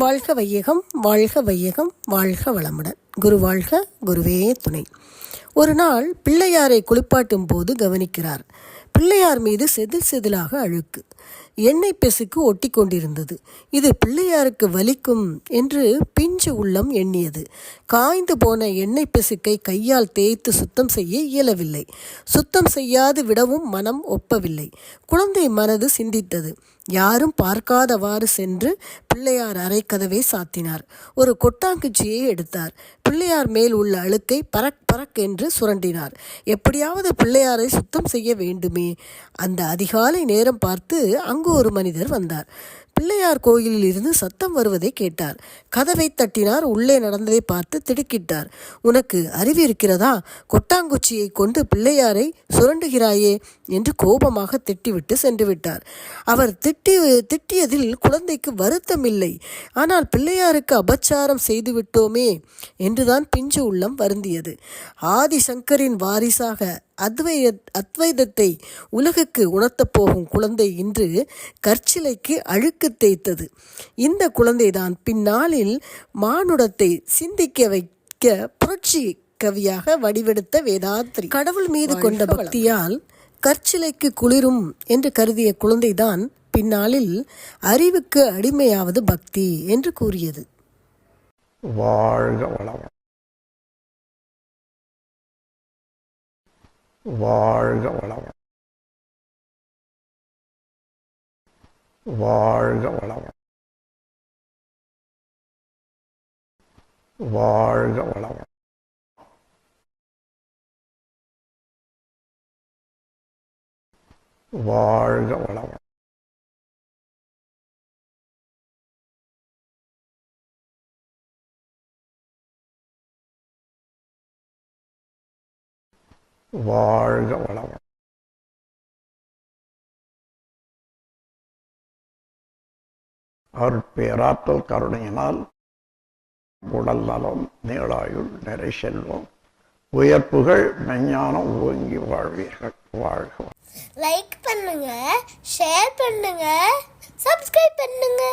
வாழ்க வையகம் வாழ்க வையகம் வாழ்க வளமுடன். குரு வாழ்க குருவே துணை. ஒரு நாள் பிள்ளையாரை குளிப்பாட்டும் போது கவனிக்கிறார். பிள்ளையார் மீது செதில் செதிலாக அழுக்கு. எண்ணெய் பெசுக்கு ஒட்டி கொண்டிருந்தது. இது பிள்ளையாருக்கு வலிக்கும் என்று பிஞ்சு உள்ளம் எண்ணியது. காய்ந்து போன எண்ணெய் பெசுக்கை கையால் தேய்த்து சுத்தம் செய்ய இயலவில்லை. சுத்தம் செய்யாது விடவும் மனம் ஒப்பவில்லை. குழந்தை மனது சிந்தித்தது. யாரும் பார்க்காதவாறு சென்று பிள்ளையார் அரைக்கதவை சாத்தினார். ஒரு கொட்டாங்குச்சியை எடுத்தார். பிள்ளையார் மேல் உள்ள அழுக்கை பறக் பறக் என்று சுரண்டினார். எப்படியாவது பிள்ளையாரை சுத்தம் செய்ய வேண்டுமே அந்த அதிகாலை நேரம் பார்த்து அங்கு ஒரு மனிதர் வந்தார். பிள்ளையார் கோயிலில் இருந்து சத்தம் வருவதை கேட்டார். கதவை தட்டினார் உள்ளே நடந்ததை பார்த்து திடுக்கிட்டார். உனக்கு அறிவு இருக்கிறதா கொட்டாங்குச்சியை கொண்டு பிள்ளையாரை சுரண்டுகிறாயே? என்று கோபமாக திட்டிவிட்டு சென்று விட்டார் அவர் திட்டி திட்டியதில் குழந்தைக்கு வருத்தம் இல்லை ஆனால் பிள்ளையாருக்கு அபச்சாரம் செய்து விட்டோமே என்றுதான் பிஞ்சு உள்ளம் வருந்தியது. ஆதிசங்கரின் வாரிசாக அத்வைத அத்வைதத்தை உலகுக்கு உணர்த்தப் போகும் குழந்தை இன்று கற்சிலைக்கு அழுக்கு தேய்த்தது. இந்த குழந்தைதான் பின்னாளில் மானுடத்தை சிந்திக்க வைக்க புரட்சி கவியாக வடிவெடுத்த வேதாத்ரி. கடவுள் மீது கொண்ட பக்தியால் கற்சிலைக்கு குளிரும் என்று கருதிய குழந்தைதான் பின்னாளில் அறிவுக்கு அடிமையாவது பக்தி என்று கூறியது. வாழ்க வளம் வாழ்க வளம் வாழ்க வளம் வாழ்க வளம் வாழ்க வளம் வாழ்க வளம் அருட்பேராற்றல் கருணையினால் உடல் நலம் நீளாயுள் நிறை செல்வம் உயர்ப்புகள் மெஞ்ஞானம் ஓங்கி வாழ்வீர்கள். வாழ்க லைக் பண்ணுங்க ஷேர் பண்ணுங்க சப்ஸ்கிரைப் பண்ணுங்க.